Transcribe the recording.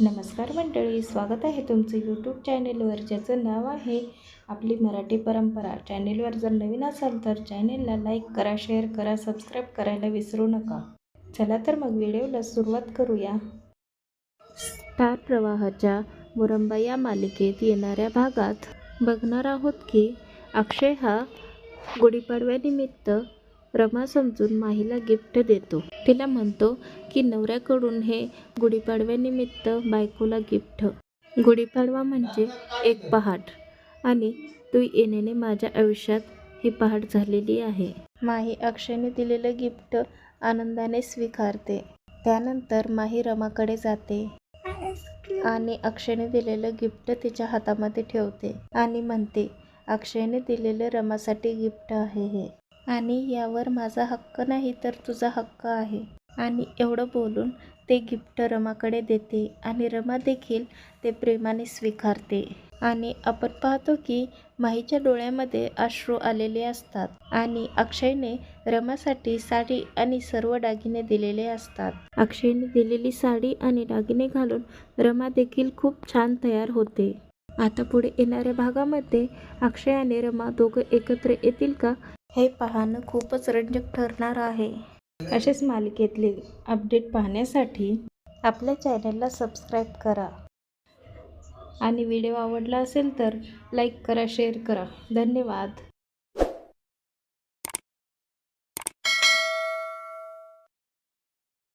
नमस्कार मंडळी स्वागत आहे तुमचं यूट्यूब चॅनेलवर ज्याचं नाव आहे आपली मराठी परंपरा. चॅनेलवर जर नवीन असाल तर चॅनेलला लाईक करा शेअर करा सबस्क्राईब करायला विसरू नका. चला तर मग व्हिडिओला सुरुवात करूया. स्टार प्रवाहाच्या मुरंबा या मालिकेत येणाऱ्या भागात बघणार आहोत की अक्षय हा गुढीपाडव्यानिमित्त रमा समजून माहीला गिफ्ट देतो. तिला म्हणतो की नवऱ्याकडून हे गुढीपाडव्यानिमित्त बायकोला गिफ्ट. गुढीपाडवा म्हणजे एक पहाट. आणि तू येण्याने माझ्या आयुष्यात ही पहाट झालेली आहे. माही अक्षयने दिलेलं गिफ्ट आनंदाने स्वीकारते. त्यानंतर माही रमाकडे जाते आणि अक्षयने दिलेलं गिफ्ट तिच्या हातामध्ये ठेवते आणि म्हणते अक्षयने दिलेलं रमासाठी गिफ्ट आहे हे. आणि यावर माझा हक्क नाही तर तुझा हक्क आहे. आणि एवढं बोलून ते गिफ्ट रमाकडे देते आणि रमा देखील ते प्रेमाने स्वीकारते. आणि आपण पाहतो की माहीच्या डोळ्यामध्ये अश्रू आलेले असतात आणि अक्षयने रमासाठी साडी आणि सर्व दागिने दिलेले असतात. अक्षयने दिलेली साडी आणि दागिने घालून रमा देखील खूप छान तयार होते. आता पुढे येणाऱ्या भागामध्ये अक्षय आणि रमा दोघं एकत्र येतील का? हे पाहणं खूपच रंजक ठरणार आहे. असेच मालिकेतले अपडेट पाहण्यासाठी आपल्या चॅनलला सबस्क्राईब करा. आणि व्हिडिओ आवडला असेल तर लाईक करा शेअर करा. धन्यवाद.